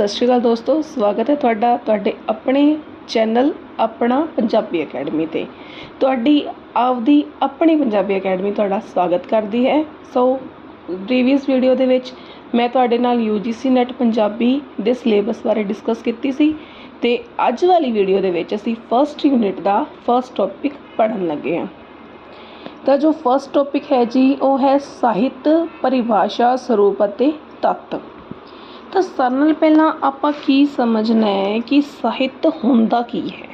ਸਤਿ ਸ਼੍ਰੀ ਅਕਾਲ ਦੋਸਤੋ, ਸਵਾਗਤ ਹੈ ਤੁਹਾਡਾ, ਤੁਹਾਡੇ ਆਪਣੇ ਚੈਨਲ ਆਪਣਾ ਪੰਜਾਬੀ ਅਕੈਡਮੀ ਤੇ। ਤੁਹਾਡੀ ਆਪਦੀ ਆਪਣੀ ਪੰਜਾਬੀ ਅਕੈਡਮੀ ਤੁਹਾਡਾ ਸਵਾਗਤ ਕਰਦੀ ਹੈ। ਸੋ ਪ੍ਰੀਵੀਅਸ ਵੀਡੀਓ ਦੇ ਵਿੱਚ ਮੈਂ ਤੁਹਾਡੇ ਨਾਲ UGC ਨੈਟ ਪੰਜਾਬੀ ਦੇ ਸਿਲੇਬਸ ਬਾਰੇ ਡਿਸਕਸ ਕੀਤੀ ਸੀ ਤੇ ਅੱਜ ਵਾਲੀ ਵੀਡੀਓ ਦੇ ਵਿੱਚ ਅਸੀਂ ਫਰਸਟ ਯੂਨਿਟ ਦਾ ਫਰਸਟ ਟੌਪਿਕ ਪੜ੍ਹਨ ਲੱਗੇ ਹਾਂ। ਤਾਂ ਜੋ ਫਰਸਟ ਟੌਪਿਕ ਹੈ ਜੀ, ਉਹ ਹੈ ਸਾਹਿਤ, ਪਰਿਭਾਸ਼ਾ, ਸਰੂਪ ਅਤੇ ਤੱਤ। ਤਾਂ ਸਾਰਿਆਂ ਨਾਲ ਪਹਿਲਾਂ ਆਪਾਂ ਕੀ ਸਮਝਣਾ ਹੈ ਕਿ ਸਾਹਿਤ ਹੁੰਦਾ ਕੀ ਹੈ?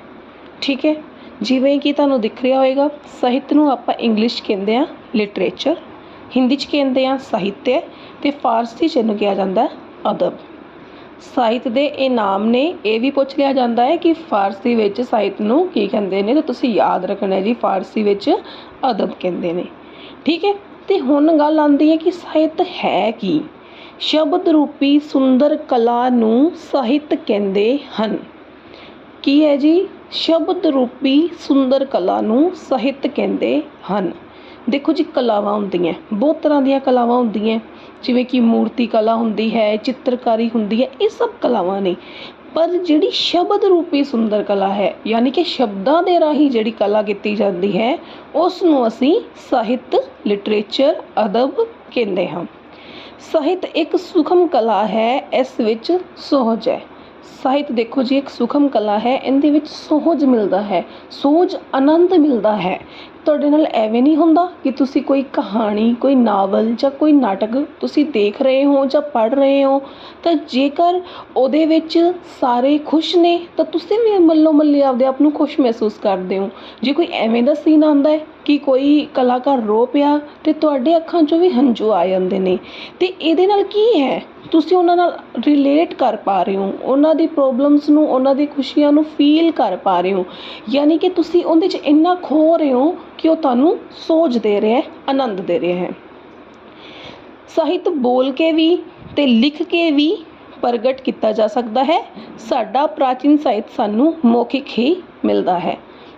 ਠੀਕ ਹੈ? ਜਿਵੇਂ ਕਿ ਤੁਹਾਨੂੰ ਦਿਖ ਰਿਹਾ ਹੋਵੇਗਾ ਸਾਹਿਤ ਨੂੰ ਆਪਾਂ ਇੰਗਲਿਸ਼ ਕਹਿੰਦੇ ਆ ਲਿਟਰੇਚਰ, ਹਿੰਦੀ 'ਚ ਕਹਿੰਦੇ ਆ ਸਾਹਿਤਯ ਤੇ ਫਾਰਸੀ 'ਚ ਇਹਨੂੰ ਕਿਹਾ ਜਾਂਦਾ ਅਦਬ। ਸਾਹਿਤ ਦੇ ਇਹ ਨਾਮ ਨੇ, ਇਹ ਵੀ ਪੁੱਛ ਲਿਆ ਜਾਂਦਾ ਹੈ ਕਿ ਫਾਰਸੀ ਵਿੱਚ ਸਾਹਿਤ ਨੂੰ ਕੀ ਕਹਿੰਦੇ ਨੇ, ਤੇ ਤੁਸੀਂ ਯਾਦ ਰੱਖਣਾ ਜੀ, ਫਾਰਸੀ ਵਿੱਚ ਅਦਬ ਕਹਿੰਦੇ ਨੇ। ਠੀਕ ਹੈ? ਤੇ ਹੁਣ ਗੱਲ ਆਉਂਦੀ ਹੈ ਕਿ ਸਾਹਿਤ ਹੈ ਕੀ? ਸ਼ਬਦ ਰੂਪੀ ਸੁੰਦਰ ਕਲਾ ਨੂੰ ਸਾਹਿਤ ਕਹਿੰਦੇ ਹਨ। ਕੀ ਹੈ ਜੀ? ਸ਼ਬਦ ਰੂਪੀ ਸੁੰਦਰ ਕਲਾ ਨੂੰ ਸਾਹਿਤ ਕਹਿੰਦੇ ਹਨ। ਦੇਖੋ ਜੀ, ਕਲਾਵਾਂ ਹੁੰਦੀਆਂ, ਬਹੁਤ ਤਰ੍ਹਾਂ ਦੀਆਂ ਕਲਾਵਾਂ ਹੁੰਦੀਆਂ। ਜਿਵੇਂ ਕਿ ਮੂਰਤੀ ਕਲਾ ਹੁੰਦੀ ਹੈ, ਚਿੱਤਰਕਾਰੀ ਹੁੰਦੀ ਹੈ, ਇਹ ਸਭ ਕਲਾਵਾਂ ਨੇ। ਪਰ ਜਿਹੜੀ ਸ਼ਬਦ ਰੂਪੀ ਸੁੰਦਰ ਕਲਾ ਹੈ, ਯਾਨੀ ਕਿ ਸ਼ਬਦਾਂ ਦੇ ਰਾਹੀਂ ਜਿਹੜੀ ਕਲਾ ਕੀਤੀ ਜਾਂਦੀ ਹੈ, ਉਸ ਨੂੰ ਅਸੀਂ ਸਾਹਿਤ, ਲਿਟਰੇਚਰ, ਅਦਬ ਕਹਿੰਦੇ ਹਾਂ। ਸਾਹਿਤ ਇੱਕ ਸੁਖਮ ਕਲਾ ਹੈ, ਇਸ ਵਿੱਚ ਸੋਹਜ ਹੈ। ਸਾਹਿਤ ਦੇਖੋ ਜੀ, ਇੱਕ ਸੁਖਮ ਕਲਾ ਹੈ, ਇਹਦੇ ਵਿੱਚ ਸੋਹਜ ਮਿਲਦਾ ਹੈ, ਸੋਜ ਆਨੰਦ ਮਿਲਦਾ ਹੈ। ਤੁਹਾਡੇ ਨਾਲ ਐਵੇਂ ਨਹੀਂ ਹੁੰਦਾ ਕਿ ਤੁਸੀਂ ਕੋਈ ਕਹਾਣੀ, ਕੋਈ ਨਾਵਲ ਜਾਂ ਕੋਈ ਨਾਟਕ ਤੁਸੀਂ ਦੇਖ ਰਹੇ ਹੋ ਜਾਂ ਪੜ੍ਹ ਰਹੇ ਹੋ? ਤਾਂ ਜੇਕਰ ਉਹਦੇ ਵਿੱਚ ਸਾਰੇ ਖੁਸ਼ ਨੇ, ਤਾਂ ਤੁਸੀਂ ਵੀ ਮੱਲੋ ਮੱਲੀ ਆਪਦੇ ਆਪ ਨੂੰ ਖੁਸ਼ ਮਹਿਸੂਸ ਕਰਦੇ ਹੋ। ਜੇ ਕੋਈ ਐਵੇਂ ਦਾ ਸੀਨ ਆਉਂਦਾ ਹੈ ਕਿ ਕੋਈ ਕਲਾਕਾਰ ਰੋ ਪਿਆ ਅਤੇ ਤੁਹਾਡੇ ਅੱਖਾਂ 'ਚੋਂ ਵੀ ਹੰਝੂ ਆ ਜਾਂਦੇ ਨੇ। ਅਤੇ ਇਹਦੇ ਨਾਲ ਕੀ ਹੈ? ਤੁਸੀਂ ਉਹਨਾਂ ਨਾਲ ਰਿਲੇਟ ਕਰ ਪਾ ਰਹੇ ਹੋ। ਉਹਨਾਂ ਦੀ ਪ੍ਰੋਬਲਮਸ ਨੂੰ, ਉਹਨਾਂ ਦੀ ਖੁਸ਼ੀਆਂ ਨੂੰ ਫੀਲ ਕਰ ਪਾ ਰਹੇ ਹੋ। ਯਾਨੀ ਕਿ ਤੁਸੀਂ ਉਹਦੇ 'ਚ ਇੰਨਾ ਖੋ ਰਹੇ ਹੋ ਕਿ ਉਹ ਤੁਹਾਨੂੰ ਸੋਚ ਦੇ ਰਿਹਾ ਆਨੰਦ ਦੇ ਰਿਹਾ ਹੈ। ਸਾਹਿਤ ਬੋਲ ਕੇ ਵੀ ਤੇ ਲਿਖ ਕੇ ਵੀ ਪ੍ਰਗਟ ਕੀਤਾ ਜਾ ਸਕਦਾ ਹੈ। ਸਾਡਾ ਪ੍ਰਾਚੀਨ ਸਾਹਿਤ ਸਾਨੂੰ ਮੌਖਿਕ ਹੀ ਮਿਲਦਾ ਹੈ।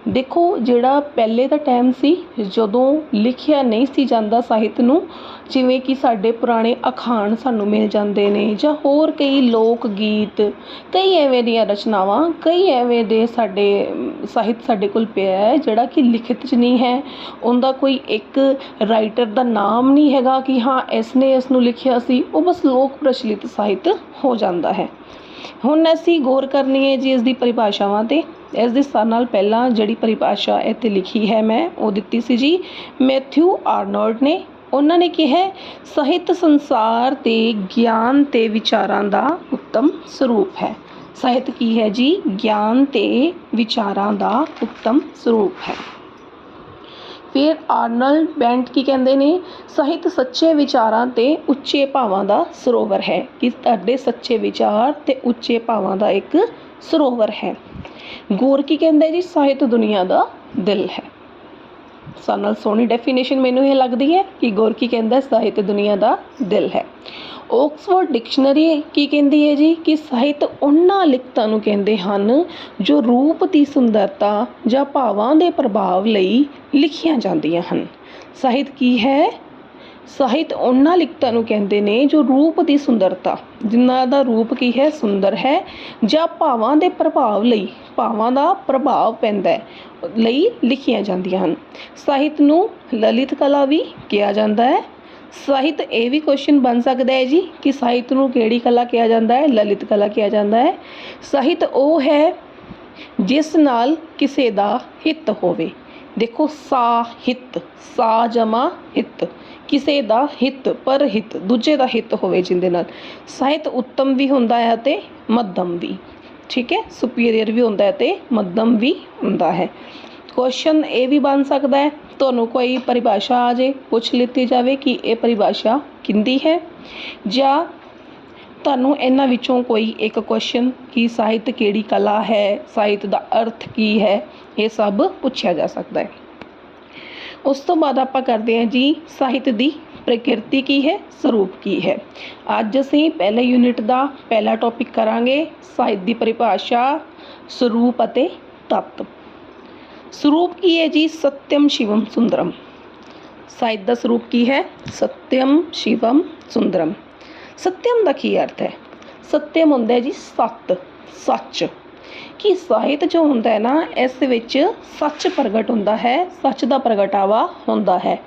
ਦੇਖੋ, ਜਿਹੜਾ ਪਹਿਲੇ ਦਾ ਟਾਈਮ ਸੀ, ਜਦੋਂ ਲਿਖਿਆ ਨਹੀਂ ਸੀ ਜਾਂਦਾ ਸਾਹਿਤ ਨੂੰ, ਜਿਵੇਂ ਕਿ ਸਾਡੇ ਪੁਰਾਣੇ ਅਖਾਣ ਸਾਨੂੰ ਮਿਲ ਜਾਂਦੇ ਨੇ, ਜਾਂ ਹੋਰ ਕਈ ਲੋਕ ਗੀਤ ਕਈ ਐਵੇਂ ਦੀਆਂ ਰਚਨਾਵਾਂ, ਕਈ ਐਵੇਂ ਦੇ ਸਾਡੇ ਸਾਹਿਤ ਸਾਡੇ ਕੋਲ ਪਿਆ ਹੈ, ਜਿਹੜਾ ਕਿ ਲਿਖਿਤ 'ਚ ਨਹੀਂ ਹੈ। ਉਹਦਾ ਕੋਈ ਇੱਕ ਰਾਈਟਰ ਦਾ ਨਾਮ ਨਹੀਂ ਹੈਗਾ ਕਿ ਹਾਂ ਇਸ ਨੇ ਇਸ ਨੂੰ ਲਿਖਿਆ ਸੀ। ਉਹ ਬਸ ਲੋਕ ਪ੍ਰਚਲਿਤ ਸਾਹਿਤ ਹੋ ਜਾਂਦਾ ਹੈ। ਹੁਣ ਅਸੀਂ ਗੌਰ ਕਰਨੀ ਹੈ ਜੀ ਇਸ ਦੀ ਪਰਿਭਾਸ਼ਾਵਾਂ ਤੇ। ਇਸ ਦੇ ਸਾਰ ਨਾਲ ਪਹਿਲਾਂ ਜਿਹੜੀ ਪਰਿਭਾਸ਼ਾ ਇੱਥੇ ਲਿਖੀ ਹੈ ਮੈਂ, ਉਹ ਦਿੱਤੀ ਸੀ ਜੀ। ਮੈਥਿਊ ਆਰਨੋਲਡ ਨੇ। ਉਹਨਾਂ ਨੇ ਕਿਹਾ, ਸਾਹਿਤ ਸੰਸਾਰ ਤੇ ਗਿਆਨ ਤੇ ਵਿਚਾਰਾਂ ਦਾ ਉੱਤਮ ਸਰੂਪ ਹੈ। ਸਾਹਿਤ ਕੀ ਹੈ ਜੀ? ਗਿਆਨ ਤੇ ਵਿਚਾਰਾਂ ਦਾ ਉੱਤਮ ਸਰੂਪ ਹੈ। ਫਿਰ ਆਰਨਲਡ ਬੈਂਟ ਕੀ ਕਹਿੰਦੇ ਨੇ? ਸਾਹਿਤ ਸੱਚੇ ਵਿਚਾਰਾਂ ਤੇ ਉੱਚੇ ਭਾਵਾਂ ਦਾ ਸਰੋਵਰ ਹੈ। ਕਿ ਤੁਹਾਡੇ ਸੱਚੇ ਵਿਚਾਰ ਤੇ ਉੱਚੇ ਭਾਵਾਂ ਦਾ ਇੱਕ ਸਰੋਵਰ ਹੈ। ਗੋਰਕੀ ਕਹਿੰਦਾ ਜੀ? ਸਾਹਿਤ ਦੁਨੀਆ ਦਾ ਦਿਲ ਹੈ। ਸਾਨ ਨਾਲ ਸੋਹਣੀ ਡੈਫੀਨੇਸ਼ਨ ਮੈਨੂੰ ਇਹ ਲੱਗਦੀ ਹੈ ਕਿ ਗੋਰਕੀ ਕਹਿੰਦਾ ਸਾਹਿਤ ਦੁਨੀਆ ਦਾ ਦਿਲ ਹੈ। ਓਕਸਫੋਰਡ ਡਿਕਸ਼ਨਰੀ ਕੀ ਕਹਿੰਦੀ ਹੈ ਜੀ? ਕਿ ਸਾਹਿਤ ਉਹਨਾਂ ਲਿਖਤਾਂ ਨੂੰ ਕਹਿੰਦੇ ਹਨ ਜੋ ਰੂਪ ਦੀ ਸੁੰਦਰਤਾ ਜਾਂ ਭਾਵਾਂ ਦੇ ਪ੍ਰਭਾਵ ਲਈ ਲਿਖੀਆਂ ਜਾਂਦੀਆਂ ਹਨ। ਸਾਹਿਤ ਕੀ ਹੈ? ਸਾਹਿਤ ਉਹਨਾਂ ਲਿਖਤਾਂ ਨੂੰ ਕਹਿੰਦੇ ਨੇ ਜੋ ਰੂਪ ਦੀ ਸੁੰਦਰਤਾ, ਜਿਨ੍ਹਾਂ ਦਾ ਰੂਪ ਕੀ ਹੈ? ਸੁੰਦਰ ਹੈ ਜਾਂ ਭਾਵਾਂ ਦੇ ਪ੍ਰਭਾਵ ਲਈ, ਭਾਵਾਂ ਦਾ ਪ੍ਰਭਾਵ ਪੈਂਦਾ ਹੈ, ਲਈ ਲਿਖੀਆਂ ਜਾਂਦੀਆਂ ਹਨ। ਸਾਹਿਤ ਨੂੰ ਲਲਿਤ ਕਲਾ ਵੀ ਕਿਹਾ ਜਾਂਦਾ ਹੈ। ਸਾਹਿਤ ਇਹ ਵੀ ਕੁਐਸਚਨ ਬਣ ਸਕਦਾ ਹੈ ਜੀ ਕਿ ਸਾਹਿਤ ਨੂੰ ਕਿਹੜੀ ਕਲਾ ਕਿਹਾ ਜਾਂਦਾ ਹੈ? ਲਲਿਤ ਕਲਾ ਕਿਹਾ ਜਾਂਦਾ ਹੈ। ਸਾਹਿਤ ਉਹ ਹੈ ਜਿਸ ਨਾਲ ਕਿਸੇ ਦਾ ਹਿੱਤ ਹੋਵੇ। ਦੇਖੋ, ਸਾਹਿਤ, ਸਾ ਜਮਾ ਹਿੱਤ। ਕਿਸੇ ਦਾ ਹਿੱਤ, ਪਰ ਹਿੱਤ, ਦੂਜੇ ਦਾ ਹਿੱਤ ਹੋਵੇ ਜਿੰਦੇ ਨਾਲ। ਸਾਹਿਤ ਉੱਤਮ ਵੀ ਹੁੰਦਾ ਹੈ ਤੇ ਮੱਧਮ ਵੀ। ਠੀਕ ਹੈ? ਸੁਪੀਰੀਅਰ ਵੀ ਹੁੰਦਾ ਹੈ ਤੇ ਮੱਧਮ ਵੀ ਹੁੰਦਾ ਹੈ। ਕੁਐਸਚਨ ਇਹ ਵੀ ਬਣ ਸਕਦਾ ਹੈ, ਤੁਹਾਨੂੰ ਕੋਈ ਪਰਿਭਾਸ਼ਾ ਆ ਜੇ, ਪੁੱਛ ਲਿੱਤੀ ਜਾਵੇ ਕਿ ਇਹ ਪਰਿਭਾਸ਼ਾ ਕਿੰਦੀ ਹੈ? ਜਾਂ ਤੁਹਾਨੂੰ ਇਹਨਾਂ ਵਿੱਚੋਂ ਕੋਈ ਇੱਕ ਕੁਐਸਚਨ ਕਿ ਸਾਹਿਤ ਕਿਹੜੀ ਕਲਾ ਹੈ, ਸਾਹਿਤ ਦਾ ਅਰਥ ਕੀ ਹੈ, ਇਹ ਸਭ ਪੁੱਛਿਆ ਜਾ ਸਕਦਾ ਹੈ। ਉਸ ਤੋਂ ਬਾਅਦ ਆਪਾਂ ਕਰਦੇ ਹਾਂ ਜੀ ਸਾਹਿਤ ਦੀ ਪ੍ਰਕਿਰਤੀ ਕੀ ਹੈ, ਸਰੂਪ ਕੀ ਹੈ। ਅੱਜ ਅਸੀਂ ਪਹਿਲੇ ਯੂਨਿਟ ਦਾ ਪਹਿਲਾ ਟੌਪਿਕ ਕਰਾਂਗੇ, ਸਾਹਿਤ ਦੀ ਪਰਿਭਾਸ਼ਾ, ਸਰੂਪ ਅਤੇ ਤੱਤ। ਸਰੂਪ ਕੀ ਹੈ ਜੀ? ਸਤਿਅਮ ਸ਼ਿਵਮ ਸੁੰਦਰਮ। ਸਾਹਿਤ ਦਾ ਸਰੂਪ ਕੀ ਹੈ? ਸਤਿਅਮ ਸ਼ਿਵਮ ਸੁੰਦਰਮ। ਸਤਿਅਮ ਦਾ ਕੀ ਅਰਥ ਹੈ? ਸਤਿਅਮ ਹੁੰਦਾ ਹੈ ਜੀ ਸੱਤ, ਸੱਚ। ਕਿ ਸਾਹਿਤ ਜੋ ਹੁੰਦਾ ਹੈ ਨਾ, ਇਸ ਵਿੱਚ ਸੱਚ ਪ੍ਰਗਟ ਹੁੰਦਾ ਹੈ, ਸੱਚ ਦਾ ਪ੍ਰਗਟਾਵਾ ਹੁੰਦਾ ਹੈ।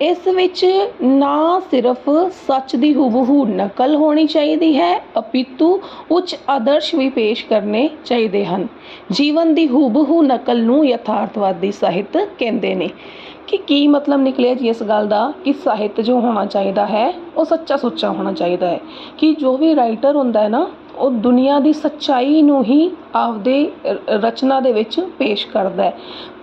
ਇਸ ਵਿੱਚ ਨਾ ਸਿਰਫ ਸੱਚ ਦੀ ਹੂਬਹੂ ਨਕਲ ਹੋਣੀ ਚਾਹੀਦੀ ਹੈ, ਅਪਿਤੂ ਉੱਚ ਆਦਰਸ਼ ਵੀ ਪੇਸ਼ ਕਰਨੇ ਚਾਹੀਦੇ ਹਨ। ਜੀਵਨ ਦੀ ਹੂਬਹੂ ਨਕਲ ਨੂੰ ਯਥਾਰਥਵਾਦੀ ਸਾਹਿਤ ਕਹਿੰਦੇ ਨੇ। ਕਿ ਕੀ ਮਤਲਬ ਨਿਕਲਿਆ ਜੀ ਇਸ ਗੱਲ ਦਾ? ਕਿ ਸਾਹਿਤ ਜੋ ਹੋਣਾ ਚਾਹੀਦਾ ਹੈ, ਉਹ ਸੱਚਾ ਸੁੱਚਾ ਹੋਣਾ ਚਾਹੀਦਾ ਹੈ। ਕਿ ਜੋ ਵੀ ਰਾਈਟਰ ਹੁੰਦਾ ਹੈ ਨਾ, ਉਹ ਦੁਨੀਆ ਦੀ ਸੱਚਾਈ ਨੂੰ ਹੀ ਆਪਦੇ ਰਚਨਾ ਦੇ ਵਿੱਚ ਪੇਸ਼ ਕਰਦਾ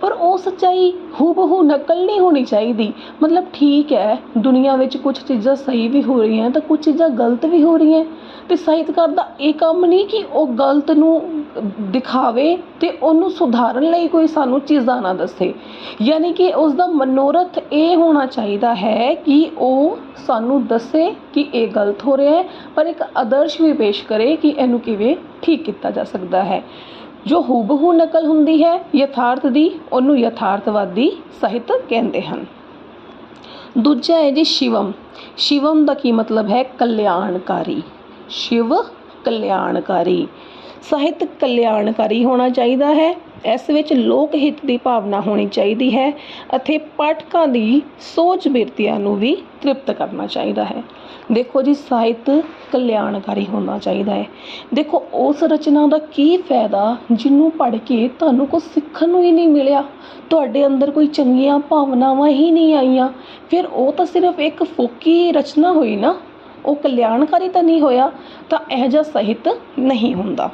ਪਰ ਉਹ ਸੱਚਾਈ ਹੂਬਹੂ ਨਕਲ ਨਹੀਂ ਹੋਣੀ ਚਾਹੀਦੀ। ਮਤਲਬ ਠੀਕ ਹੈ, ਦੁਨੀਆ ਵਿੱਚ ਕੁਝ ਚੀਜ਼ਾਂ ਸਹੀ ਵੀ ਹੋ ਰਹੀਆਂ ਤਾਂ ਕੁਝ ਚੀਜ਼ਾਂ ਗਲਤ ਵੀ ਹੋ ਰਹੀਆਂ। ਤੇ ਸਾਹਿਤਕਾਰ ਦਾ ਇਹ ਕੰਮ ਨਹੀਂ ਕਿ ਉਹ ਗਲਤ ਨੂੰ ਦਿਖਾਵੇ ਤੇ ਉਹਨੂੰ ਸੁਧਾਰਨ ਲਈ ਕੋਈ ਸਾਨੂੰ ਚੀਜ਼ਾਂ ਨਾ ਦੱਸੇ। ਯਾਨੀ ਕਿ ਉਸ ਦਾ ਮਨੋਰਥ ਇਹ ਹੋਣਾ ਚਾਹੀਦਾ ਹੈ ਕਿ ਉਹ ਸਾਨੂੰ ਦੱਸੇ ਕਿ ਇਹ ਗਲਤ ਹੋ ਰਿਹਾ ਹੈ, ਪਰ ਇੱਕ ਆਦਰਸ਼ ਵੀ ਪੇਸ਼ ਕਰੇ ਕਿ ਇਹਨੂੰ ਕਿਵੇਂ ਠੀਕ ਕੀਤਾ ਜਾ ਸਕਦਾ ਹੈ। ਜੋ ਹੂਬਹੂ ਨਕਲ ਹੁੰਦੀ ਹੈ, ਯਥਾਰਥ ਦੀ, ਉਹਨੂੰ ਯਥਾਰਥਵਾਦੀ ਸਾਹਿਤ ਕਹਿੰਦੇ ਹਨ। ਦੂਜਾ ਹੈ ਜੀ ਸ਼ਿਵਮ। ਸ਼ਿਵਮ ਦਾ ਕੀ ਮਤਲਬ ਹੈ? ਕਲਿਆਣਕਾਰੀ। ਸ਼ਿਵ ਕਲਿਆਣਕਾਰੀ। ਸਾਹਿਤ ਕਲਿਆਣਕਾਰੀ ਹੋਣਾ ਚਾਹੀਦਾ ਹੈ। ਇਸ ਵਿੱਚ ਲੋਕ ਹਿੱਤ ਦੀ ਭਾਵਨਾ ਹੋਣੀ ਚਾਹੀਦੀ ਹੈ ਅਤੇ ਪਾਠਕਾਂ ਦੀ ਸੋਚ ਬਿਰਤੀਆਂ ਨੂੰ ਵੀ ਤ੍ਰਿਪਤ ਕਰਨਾ ਚਾਹੀਦਾ ਹੈ। ਦੇਖੋ ਜੀ, ਸਾਹਿਤ ਕਲਿਆਣਕਾਰੀ ਹੋਣਾ ਚਾਹੀਦਾ ਹੈ। ਦੇਖੋ, ਉਸ ਰਚਨਾ ਦਾ ਕੀ ਫਾਇਦਾ ਜਿਹਨੂੰ ਪੜ੍ਹ ਕੇ ਤੁਹਾਨੂੰ ਕੁਝ ਸਿੱਖਣ ਨੂੰ ਹੀ ਨਹੀਂ ਮਿਲਿਆ। ਤੁਹਾਡੇ ਅੰਦਰ ਕੋਈ ਚੰਗੀਆਂ ਭਾਵਨਾਵਾਂ ਹੀ ਨਹੀਂ ਆਈਆਂ। ਫਿਰ ਉਹ ਤਾਂ ਸਿਰਫ ਇੱਕ ਫੋਕੀ ਰਚਨਾ ਹੋਈ ਨਾ। ਉਹ ਕਲਿਆਣਕਾਰੀ ਤਾਂ ਨਹੀਂ ਹੋਇਆ, ਤਾਂ ਇਹ ਜਿਹਾ ਸਾਹਿਤ ਨਹੀਂ ਹੁੰਦਾ।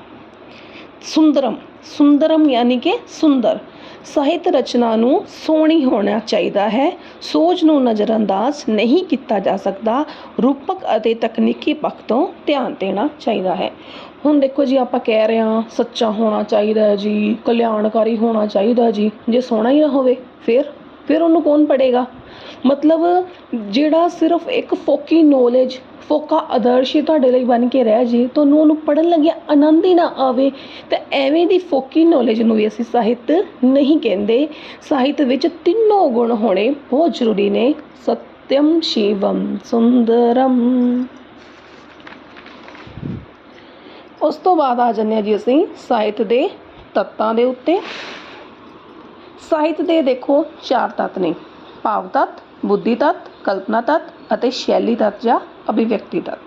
ਸੁੰਦਰਮ ਸੁੰਦਰਮ ਯਾਨੀ ਕਿ ਸੁੰਦਰ। ਸਾਹਿਤ ਰਚਨਾ ਨੂੰ ਸੋਹਣੀ ਹੋਣਾ ਚਾਹੀਦਾ ਹੈ। ਸੋਚ ਨੂੰ ਨਜ਼ਰਅੰਦਾਜ਼ ਨਹੀਂ ਕੀਤਾ ਜਾ ਸਕਦਾ। ਰੂਪਕ ਅਤੇ ਤਕਨੀਕੀ ਪੱਖ ਤੋਂ ਧਿਆਨ ਦੇਣਾ ਚਾਹੀਦਾ ਹੈ। ਹੁਣ ਦੇਖੋ ਜੀ, ਆਪਾਂ ਕਹਿ ਰਹੇ ਹਾਂ, ਸੱਚਾ ਹੋਣਾ ਚਾਹੀਦਾ ਜੀ, ਕਲਿਆਣਕਾਰੀ ਹੋਣਾ ਚਾਹੀਦਾ ਜੀ। ਜੇ ਸੋਹਣਾ ਹੀ ਨਾ ਹੋਵੇ, ਫਿਰ ਫਿਰ ਉਹਨੂੰ ਕੌਣ ਪੜ੍ਹੇਗਾ? ਮਤਲਬ ਜਿਹੜਾ ਸਿਰਫ ਇੱਕ ਫੋਕੀ ਨੌਲੇਜ ਫੋਕਾ ਆਦਰਸ਼ ਹੀ ਤੁਹਾਡੇ ਲਈ ਬਣ ਕੇ ਰਹਿ ਜੇ ਤੁਹਾਨੂੰ ਉਹਨੂੰ ਪੜ੍ਹਨ ਲੱਗਿਆ ਆਨੰਦ ਹੀ ਨਾ ਆਵੇ, ਤਾਂ ਐਵੇਂ ਦੀ ਫੋਕੀ ਨੌਲੇਜ ਨੂੰ ਵੀ ਅਸੀਂ ਸਾਹਿਤ ਨਹੀਂ ਕਹਿੰਦੇ। ਸਾਹਿਤ ਵਿੱਚ ਤਿੰਨੋਂ ਗੁਣ ਹੋਣੇ ਬਹੁਤ ਜ਼ਰੂਰੀ ਨੇ। ਸਤਿਅਮ ਸ਼ਿਵਮ ਸੁੰਦਰਮ। ਉਸ ਤੋਂ ਬਾਅਦ ਆ ਜੰਨੇ ਜੀ ਅਸੀਂ ਸਾਹਿਤ ਦੇ ਤੱਤਾਂ ਦੇ ਉੱਤੇ। ਸਾਹਿਤ ਦੇ ਦੇਖੋ ਚਾਰ ਤੱਤ ਨੇ। ਭਾਵ ਤੱਤ, ਬੁੱਧੀ ਤੱਤ, ਕਲਪਨਾ ਤੱਤ ਅਤੇ ਸ਼ੈਲੀ ਤੱਤ ਜਾਂ ਅਭਿਵਿਅਕਤੀ ਤੱਤ।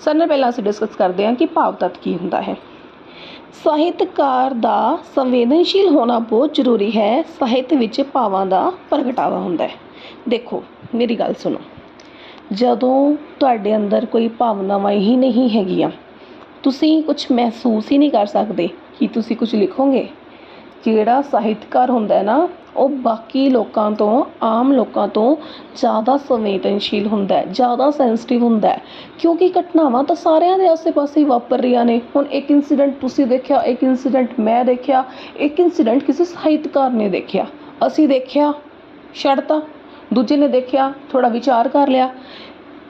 ਸਭ ਤੋਂ ਪਹਿਲਾਂ ਅਸੀਂ ਡਿਸਕਸ ਕਰਦੇ ਹਾਂ ਕਿ ਭਾਵ ਤੱਤ ਕੀ ਹੁੰਦਾ ਹੈ। ਸਾਹਿਤਕਾਰ ਦਾ ਸੰਵੇਦਨਸ਼ੀਲ ਹੋਣਾ ਬਹੁਤ ਜ਼ਰੂਰੀ ਹੈ। ਸਾਹਿਤ ਵਿੱਚ ਭਾਵਾਂ ਦਾ ਪ੍ਰਗਟਾਵਾ ਹੁੰਦਾ ਹੈ। ਦੇਖੋ, ਮੇਰੀ ਗੱਲ ਸੁਣੋ। ਜਦੋਂ ਤੁਹਾਡੇ ਅੰਦਰ ਕੋਈ ਭਾਵਨਾਵਾਂ ਹੀ ਨਹੀਂ ਹੈਗੀਆਂ, ਤੁਸੀਂ ਕੁਝ ਮਹਿਸੂਸ ਹੀ ਨਹੀਂ ਕਰ ਸਕਦੇ ਕਿ ਤੁਸੀਂ ਕੁਝ ਲਿਖੋਗੇ। ਜਿਹੜਾ ਸਾਹਿਤਕਾਰ ਹੁੰਦਾ ਹੈ ਨਾ, ਉਹ ਬਾਕੀ ਲੋਕਾਂ ਤੋਂ, ਆਮ ਲੋਕਾਂ ਤੋਂ ਜ਼ਿਆਦਾ ਸੰਵੇਦਨਸ਼ੀਲ ਹੁੰਦਾ ਜ਼ਿਆਦਾ ਸੈਂਸਟਿਵ ਹੁੰਦਾ ਕਿਉਂਕਿ ਘਟਨਾਵਾਂ ਤਾਂ ਸਾਰਿਆਂ ਦੇ ਆਸੇ-ਪਾਸੇ ਹੀ ਵਾਪਰ ਰਹੀਆਂ ਨੇ। ਹੁਣ ਇੱਕ ਇਨਸੀਡੈਂਟ ਤੁਸੀਂ ਦੇਖਿਆ, ਇੱਕ ਇਨਸੀਡੈਂਟ ਮੈਂ ਦੇਖਿਆ, ਇੱਕ ਇਨਸੀਡੈਂਟ ਕਿਸੇ ਸਾਹਿਤਕਾਰ ਨੇ ਦੇਖਿਆ। ਅਸੀਂ ਦੇਖਿਆ, ਛੱਡਤਾ। ਦੂਜੇ ਨੇ ਦੇਖਿਆ ਥੋੜਾ ਵਿਚਾਰ ਕਰ ਲਿਆ।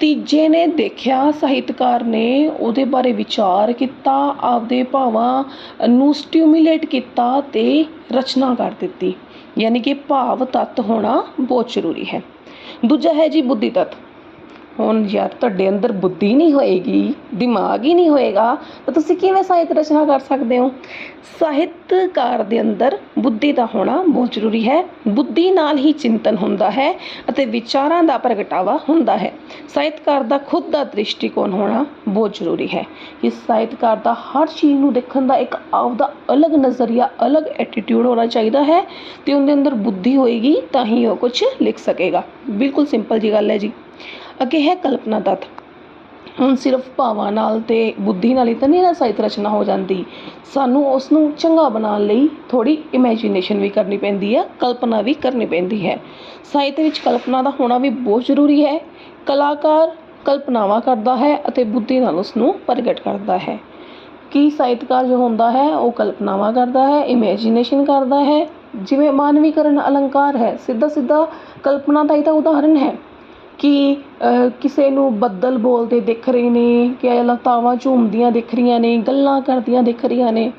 ਤੀਜੇ ਨੇ ਦੇਖਿਆ ਸਾਹਿਤਕਾਰ ਨੇ ਉਹਦੇ ਬਾਰੇ ਵਿਚਾਰ ਕੀਤਾ, ਆਪਦੇ ਭਾਵਾਂ ਨੂੰ ਸਟਿਮੂਲੇਟ ਕੀਤਾ ਤੇ ਰਚਨਾ ਕਰ ਦਿੱਤੀ। ਯਾਨੀ ਕਿ ਭਾਵ ਤੱਤ ਹੋਣਾ ਬਹੁਤ ਜ਼ਰੂਰੀ ਹੈ। ਦੂਜਾ ਹੈ ਜੀ ਬੁੱਧੀ ਤੱਤ ਹੁਣ ਯਾਰ ਤੁਹਾਡੇ ਅੰਦਰ ਬੁੱਧੀ ਨਹੀਂ ਹੋਏਗੀ, ਦਿਮਾਗ ਹੀ ਨਹੀਂ ਹੋਏਗਾ, ਤਾਂ ਤੁਸੀਂ ਕਿਵੇਂ ਸਾਹਿਤ ਰਚਨਾ ਕਰ ਸਕਦੇ ਹੋ? ਸਾਹਿਤਕਾਰ ਦੇ ਅੰਦਰ ਬੁੱਧੀ ਦਾ ਹੋਣਾ ਬਹੁਤ ਜ਼ਰੂਰੀ ਹੈ। ਬੁੱਧੀ ਨਾਲ ਹੀ ਚਿੰਤਨ ਹੁੰਦਾ ਹੈ ਅਤੇ ਵਿਚਾਰਾਂ ਦਾ ਪ੍ਰਗਟਾਵਾ ਹੁੰਦਾ ਹੈ। ਸਾਹਿਤਕਾਰ ਦਾ ਖੁਦ ਦਾ ਦ੍ਰਿਸ਼ਟੀਕੋਣ ਹੋਣਾ ਬਹੁਤ ਜ਼ਰੂਰੀ ਹੈ। ਇਸ ਸਾਹਿਤਕਾਰ ਦਾ ਹਰ ਚੀਜ਼ ਨੂੰ ਦੇਖਣ ਦਾ ਇੱਕ ਆਪਦਾ ਅਲੱਗ ਨਜ਼ਰੀਆ, ਅਲੱਗ ਐਟੀਟਿਊਡ ਹੋਣਾ ਚਾਹੀਦਾ ਹੈ ਤੇ ਉਹਦੇ ਅੰਦਰ ਬੁੱਧੀ ਹੋਏਗੀ ਤਾਂ ਹੀ ਉਹ ਕੁਝ ਲਿਖ ਸਕੇਗਾ। ਬਿਲਕੁਲ ਸਿੰਪਲ ਜੀ ਗੱਲ ਹੈ ਜੀ। ਅੱਗੇ ਹੈ ਕਲਪਨਾ ਤੱਤ ਹੁਣ ਸਿਰਫ ਭਾਵਾਂ ਨਾਲ ਤੇ ਬੁੱਧੀ ਨਾਲ ਹੀ ਤਾਂ ਨਹੀਂ ਨਾ ਸਾਹਿਤ ਰਚਨਾ ਹੋ ਜਾਂਦੀ। ਸਾਨੂੰ ਉਸ ਨੂੰ ਚੰਗਾ ਬਣਾਉਣ ਲਈ ਥੋੜੀ ਇਮੇਜਿਨੇਸ਼ਨ ਵੀ ਕਰਨੀ ਪੈਂਦੀ ਹੈ ਕਲਪਨਾ ਵੀ ਕਰਨੀ ਪੈਂਦੀ ਹੈ। ਸਾਹਿਤ ਵਿੱਚ ਕਲਪਨਾ ਦਾ ਹੋਣਾ ਵੀ ਬਹੁਤ ਜ਼ਰੂਰੀ ਹੈ। ਕਲਾਕਾਰ ਕਲਪਨਾਵਾਂ ਕਰਦਾ ਹੈ ਅਤੇ ਬੁੱਧੀ ਨਾਲ ਉਸ ਨੂੰ ਪ੍ਰਗਟ ਕਰਦਾ ਹੈ। ਕੀ ਸਾਹਿਤਕਾਰ ਜੋ ਹੁੰਦਾ ਹੈ, ਉਹ ਕਲਪਨਾਵਾਂ ਕਰਦਾ ਹੈ ਇਮੇਜਿਨੇਸ਼ਨ ਕਰਦਾ ਹੈ। ਜਿਵੇਂ ਮਾਨਵੀਕਰਨ ਅਲੰਕਾਰ ਹੈ ਸਿੱਧਾ ਸਿੱਧਾ ਕਲਪਨਾ ਦਾ ਹੀ ਤਾਂ ਉਦਾਹਰਨ ਹੈ। ਕਿ ਕਿਸੇ ਨੂੰ ਬੱਦਲ ਬੋਲਦੇ ਦਿਖ ਰਹੇ ਨੇ, ਕਿ ਲਤਾਵਾਂ ਝੂਮਦੀਆਂ ਦਿਖ ਰਹੀਆਂ ਨੇ, ਗੱਲਾਂ ਕਰਦੀਆਂ ਦਿਖ ਰਹੀਆਂ ਨੇ।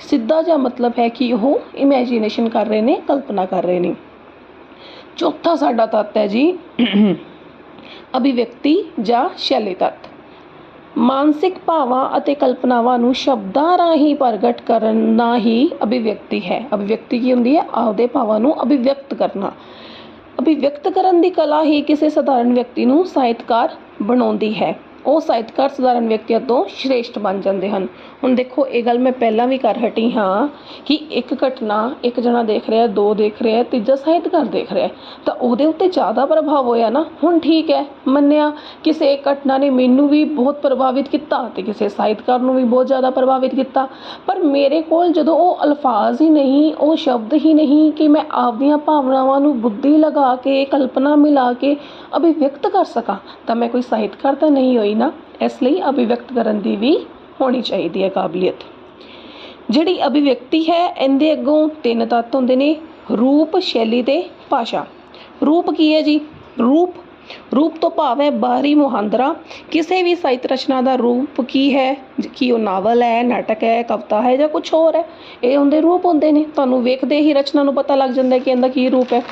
ਸਿੱਧਾ ਜਿਹਾ ਮਤਲਬ ਹੈ ਕਿ ਉਹ ਇਮੇਜਿਨੇਸ਼ਨ ਕਰ ਰਹੇ ਨੇ, ਕਲਪਨਾ ਕਰ ਰਹੇ ਨੇ। ਚੌਥਾ ਸਾਡਾ ਤੱਤ ਹੈ ਜੀ, ਅਭਿਵਿਅਕਤੀ ਜਾਂ ਸ਼ੈਲੀ ਤੱਤ। ਮਾਨਸਿਕ ਭਾਵਾਂ ਅਤੇ ਕਲਪਨਾਵਾਂ ਨੂੰ ਸ਼ਬਦਾਂ ਰਾਹੀਂ ਪ੍ਰਗਟ ਕਰਨਾ ਹੀ ਅਭਿਵਿਅਕਤੀ ਹੈ। ਅਭਿਵਿਅਕਤੀ ਕੀ ਹੁੰਦੀ ਹੈ? ਆਪਦੇ ਭਾਵਾਂ ਨੂੰ ਅਭਿਵਿਅਕਤ ਕਰਨਾ। ਅਭਿਵਿਅਕਤ ਕਰਨ ਦੀ ਕਲਾ ਹੀ ਕਿਸੇ ਸਧਾਰਨ ਵਿਅਕਤੀ ਨੂੰ ਸਾਹਿਤਕਾਰ ਬਣਾਉਂਦੀ ਹੈ। ਉਹ ਸਾਹਿਤਕਾਰ ਸਧਾਰਨ ਵਿਅਕਤੀਆਂ ਤੋਂ ਸ਼੍ਰੇਸ਼ਟ ਬਣ ਜਾਂਦੇ ਹਨ। ਹੁਣ ਦੇਖੋ, ਇਹ ਗੱਲ ਮੈਂ ਪਹਿਲਾਂ ਵੀ ਕਰ ਹਟੀ ਹਾਂ ਕਿ ਇੱਕ ਘਟਨਾ ਇੱਕ ਜਣਾ ਦੇਖ ਰਿਹਾ, ਦੋ ਦੇਖ ਰਿਹਾ, ਤੀਜਾ ਸਾਹਿਤਕਾਰ ਦੇਖ ਰਿਹਾ। ਤਾਂ ਉਹਦੇ ਉੱਤੇ ਜ਼ਿਆਦਾ ਪ੍ਰਭਾਵ ਹੋਇਆ ਨਾ। ਹੁਣ ਠੀਕ ਹੈ, ਮੰਨਿਆ ਕਿਸੇ ਇੱਕ ਘਟਨਾ ਨੇ ਮੈਨੂੰ ਵੀ ਬਹੁਤ ਪ੍ਰਭਾਵਿਤ ਕੀਤਾ ਤੇ ਕਿਸੇ ਸਾਹਿਤਕਾਰ ਨੂੰ ਵੀ ਬਹੁਤ ਜ਼ਿਆਦਾ ਪ੍ਰਭਾਵਿਤ ਕੀਤਾ। ਪਰ ਮੇਰੇ ਕੋਲ ਜਦੋਂ ਉਹ ਅਲਫਾਜ਼ ਹੀ ਨਹੀਂ, ਉਹ ਸ਼ਬਦ ਹੀ ਨਹੀਂ ਕਿ ਮੈਂ ਆਪਦੀਆਂ ਭਾਵਨਾਵਾਂ ਨੂੰ ਬੁੱਧੀ ਲਗਾ ਕੇ, ਕਲਪਨਾ ਮਿਲਾ ਕੇ ਅਭਿਵਿਅਕਤ ਕਰ ਸਕਾਂ, ਤਾਂ ਮੈਂ ਕੋਈ ਸਾਹਿਤਕਾਰ ਤਾਂ ਨਹੀਂ ਹੋਈ। ਨਾ, ਇਸ ਲਈ ਅਭਿਵਿਅਕਤ ਕਰਨ ਦੀ ਵੀ ਹੋਣੀ ਚਾਹੀਦੀ ਹੈ ਕਾਬਲੀਅਤ। ਜਿਹੜੀ ਅਭਿਵਿਅਕਤੀ ਹੈ, ਇਹਦੇ ਅੱਗੋਂ ਤਿੰਨ ਤੱਤ ਹੁੰਦੇ ਨੇ, ਰੂਪ, ਸ਼ੈਲੀ ਤੇ ਭਾਸ਼ਾ। ਰੂਪ ਕੀ ਹੈ ਜੀ? ਰੂਪ। ਰੂਪ ਤੋਂ ਭਾਵ ਹੈ ਬਾਹਰੀ ਮੁਹਾਂਦਰਾ। ਕਿਸੇ ਵੀ ਸਾਹਿਤ ਰਚਨਾ ਦਾ ਰੂਪ ਕੀ ਹੈ? ਕੀ ਉਹ ਨਾਵਲ ਹੈ, ਨਾਟਕ ਹੈ, ਕਵਿਤਾ ਹੈ ਜਾਂ ਕੁਝ ਹੋਰ ਹੈ? ਇਹ ਹੁੰਦੇ ਰੂਪ ਹੁੰਦੇ ਨੇ। ਤੁਹਾਨੂੰ ਵੇਖਦੇ ਹੀ ਰਚਨਾ ਨੂੰ ਪਤਾ ਲੱਗ ਜਾਂਦਾ ਕਿ ਇਹਦਾ ਕੀ ਰੂਪ ਹੈ।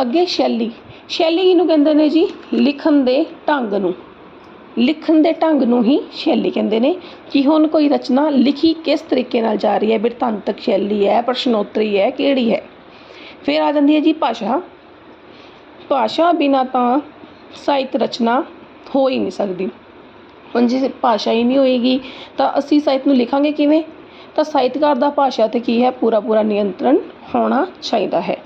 ਅੱਗੇ ਸ਼ੈਲੀ। ਸ਼ੈਲੀ ਨੂੰ ਕਹਿੰਦੇ ਨੇ ਜੀ ਲਿਖਣ ਦੇ ਢੰਗ ਨੂੰ। ਲਿਖਣ ਦੇ ਢੰਗ ਨੂੰ ਹੀ ਸ਼ੈਲੀ ਕਹਿੰਦੇ ਨੇ। ਕਿ ਹੁਣ ਕੋਈ ਰਚਨਾ ਲਿਖੀ ਕਿਸ ਤਰੀਕੇ ਨਾਲ ਜਾ ਰਹੀ ਹੈ? ਬਿਰਤਾਂਤਕ ਸ਼ੈਲੀ ਹੈ, ਪ੍ਰਸ਼ਨੋਤਰੀ ਹੈ, ਕਿਹੜੀ ਹੈ? ਫਿਰ ਆ ਜਾਂਦੀ ਹੈ ਜੀ ਭਾਸ਼ਾ। ਭਾਸ਼ਾ ਬਿਨਾਂ ਤਾਂ ਸਾਹਿਤ ਰਚਨਾ ਹੋ ਹੀ ਨਹੀਂ ਸਕਦੀ। ਹੁਣ ਜੇ ਭਾਸ਼ਾ ਹੀ ਨਹੀਂ ਹੋਏਗੀ, ਤਾਂ ਅਸੀਂ ਸਾਹਿਤ ਨੂੰ ਲਿਖਾਂਗੇ ਕਿਵੇਂ? ਤਾਂ ਸਾਹਿਤਕਾਰ ਦਾ ਭਾਸ਼ਾ ਤੇ ਕੀ ਹੈ? ਪੂਰਾ ਪੂਰਾ ਨਿਯੰਤਰਣ ਹੋਣਾ ਚਾਹੀਦਾ ਹੈ।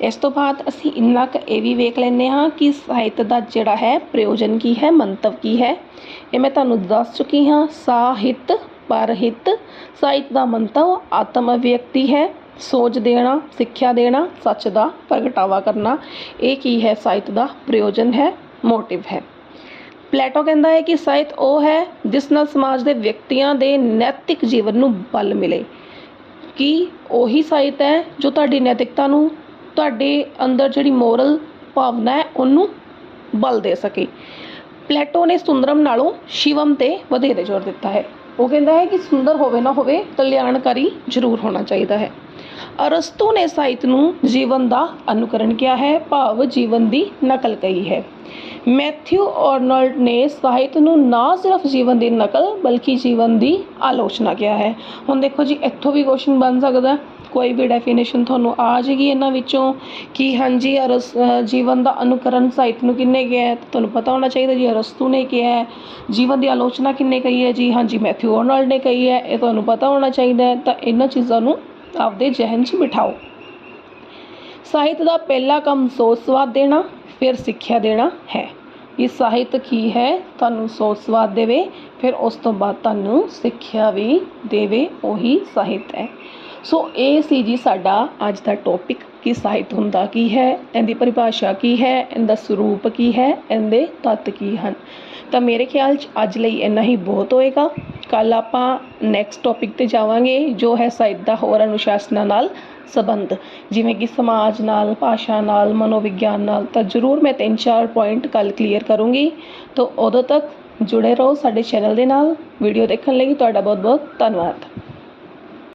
ਇਸ ਤੋਂ ਬਾਅਦ ਅਸੀਂ ਇੰਨਾ ਕੁ ਇਹ ਵੀ ਵੇਖ ਲੈਂਦੇ ਹਾਂ ਕਿ ਸਾਹਿਤ ਦਾ ਜਿਹੜਾ ਹੈ, ਪ੍ਰਯੋਜਨ ਕੀ ਹੈ, ਮੰਤਵ ਕੀ ਹੈ। ਇਹ ਮੈਂ ਤੁਹਾਨੂੰ ਦੱਸ ਚੁੱਕੀ ਹਾਂ, ਸਾਹਿਤ, ਪਰਹਿਤ, ਸਾਹਿਤ ਦਾ ਮੰਤਵ ਆਤਮ ਅਭਿਵਿਅਕਤੀ ਹੈ, ਸੋਚ ਦੇਣਾ, ਸਿੱਖਿਆ ਦੇਣਾ, ਸੱਚ ਦਾ ਪ੍ਰਗਟਾਵਾ ਕਰਨਾ, ਇਹ ਕੀ ਹੈ, ਸਾਹਿਤ ਦਾ ਪ੍ਰਯੋਜਨ ਹੈ, ਮੋਟਿਵ ਹੈ। ਪਲੇਟੋ ਕਹਿੰਦਾ ਹੈ ਕਿ ਸਾਹਿਤ ਉਹ ਹੈ ਜਿਸ ਨਾਲ ਸਮਾਜ ਦੇ ਵਿਅਕਤੀਆਂ ਦੇ ਨੈਤਿਕ ਜੀਵਨ ਨੂੰ ਬਲ ਮਿਲੇ। ਕਿ ਉਹੀ ਸਾਹਿਤ ਹੈ ਜੋ ਤੁਹਾਡੀ ਨੈਤਿਕਤਾ ਨੂੰ ਤੁਹਾਡੇ ਅੰਦਰ ਜਿਹੜੀ ਮੋਰਲ ਭਾਵਨਾ ਹੈ, ਉਹਨੂੰ ਬਲ ਦੇ ਸਕੇ। ਪਲੇਟੋ ਨੇ ਸੁੰਦਰਮ ਨਾਲੋਂ ਸ਼ਿਵਮ ਤੇ ਵਧੇਰੇ ਜ਼ੋਰ ਦਿੱਤਾ ਹੈ। ਉਹ ਕਹਿੰਦਾ ਹੈ ਕਿ ਸੁੰਦਰ ਹੋਵੇ ਨਾ ਹੋਵੇ, ਕਲਿਆਣਕਾਰੀ ਜ਼ਰੂਰ ਹੋਣਾ ਚਾਹੀਦਾ ਹੈ। ਅਰਸਤੂ ਨੇ ਸਾਹਿਤ ਨੂੰ ਜੀਵਨ ਦਾ ਅਨੁਕਰਨ ਕਿਹਾ ਹੈ, ਭਾਵ ਜੀਵਨ ਦੀ ਨਕਲ ਕਹੀ ਹੈ। ਮੈਥਿਊ ਆਰਨਲਡ ਨੇ ਸਾਹਿਤ ਨੂੰ ਨਾ ਸਿਰਫ ਜੀਵਨ ਦੀ ਨਕਲ, ਬਲਕਿ ਜੀਵਨ ਦੀ ਆਲੋਚਨਾ ਕਿਹਾ ਹੈ। ਹੁਣ ਦੇਖੋ ਜੀ, ਇੱਥੋਂ ਵੀ ਕੁਐਸਚਨ ਬਣ ਸਕਦਾ ਕੋਈ ਵੀ ਡੈਫੀਨੇਸ਼ਨ ਤੁਹਾਨੂੰ ਆ ਜਾਏਗੀ ਇਹਨਾਂ ਵਿੱਚੋਂ ਕਿ ਹਾਂਜੀ ਅਰਸ ਜੀਵਨ ਦਾ ਅਨੁਕਰਨ ਸਾਹਿਤ ਨੂੰ ਕਿੰਨੇ ਕਿਹਾ ਹੈ, ਤੁਹਾਨੂੰ ਪਤਾ ਹੋਣਾ ਚਾਹੀਦਾ ਜੀ ਅਰਸਤੂ ਨੇ ਕਿਹਾ ਹੈ। ਜੀਵਨ ਦੀ ਆਲੋਚਨਾ ਕਿੰਨੇ ਕਹੀ ਹੈ ਜੀ? ਹਾਂਜੀ, ਮੈਥਿਊ ਆਰਨਲਡ ਨੇ ਕਹੀ ਹੈ, ਇਹ ਤੁਹਾਨੂੰ ਪਤਾ ਹੋਣਾ ਚਾਹੀਦਾ ਹੈ। ਤਾਂ ਇਹਨਾਂ ਚੀਜ਼ਾਂ ਨੂੰ ਆਪਦੇ ਜ਼ਿਹਨ 'ਚ ਬਿਠਾਓ। ਸਾਹਿਤ ਦਾ ਪਹਿਲਾ ਕੰਮ ਸੋਚ ਸਵਾਦ ਦੇਣਾ, ਫਿਰ ਸਿੱਖਿਆ ਦੇਣਾ ਹੈ। ਇਹ ਸਾਹਿਤ ਕੀ ਹੈ? ਤੁਹਾਨੂੰ ਸੋਚ ਸਵਾਦ ਦੇਵੇ, ਫਿਰ ਉਸ ਤੋਂ ਬਾਅਦ ਤੁਹਾਨੂੰ ਸਿੱਖਿਆ ਵੀ ਦੇਵੇ, ਉਹੀ ਸਾਹਿਤ ਹੈ। ਸੋ ਇਹ ਸੀ ਜੀ ਸਾਡਾ ਅੱਜ ਦਾ ਟੌਪਿਕ ਕਿ ਸਾਹਿਤ ਹੁੰਦਾ ਕੀ ਹੈ, ਇਹਦੀ ਪਰਿਭਾਸ਼ਾ ਕੀ ਹੈ, ਇਹਦਾ ਸਰੂਪ ਕੀ ਹੈ, ਇਹਦੇ ਤੱਤ ਕੀ ਹਨ। ਤਾਂ ਮੇਰੇ ਖਿਆਲ 'ਚ ਅੱਜ ਲਈ ਇੰਨਾ ਹੀ ਬਹੁਤ ਹੋਏਗਾ। ਕੱਲ ਆਪਾਂ ਨੈਕਸਟ ਟੌਪਿਕ ਤੇ ਜਾਵਾਂਗੇ, ਜੋ ਹੈ ਸਾਹਿਤ ਦਾ ਹੋਰ ਅਨੁਸ਼ਾਸਨਾਂ ਨਾਲ ਸੰਬੰਧ। ਜਿਵੇਂ ਕਿ ਸਮਾਜ ਨਾਲ, ਭਾਸ਼ਾ ਨਾਲ, ਮਨੋਵਿਗਿਆਨ ਨਾਲ। ਤਾਂ ਜ਼ਰੂਰ ਮੈਂ ਤਿੰਨ ਚਾਰ ਪੁਆਇੰਟ ਕੱਲ ਕਲੀਅਰ ਕਰੂੰਗੀ। ਤਾਂ ਉਦੋਂ ਤੱਕ ਜੁੜੇ ਰਹੋ ਸਾਡੇ ਚੈਨਲ ਦੇ ਨਾਲ। ਵੀਡੀਓ ਦੇਖਣ ਲਈ ਤੁਹਾਡਾ ਬਹੁਤ ਬਹੁਤ ਧੰਨਵਾਦ।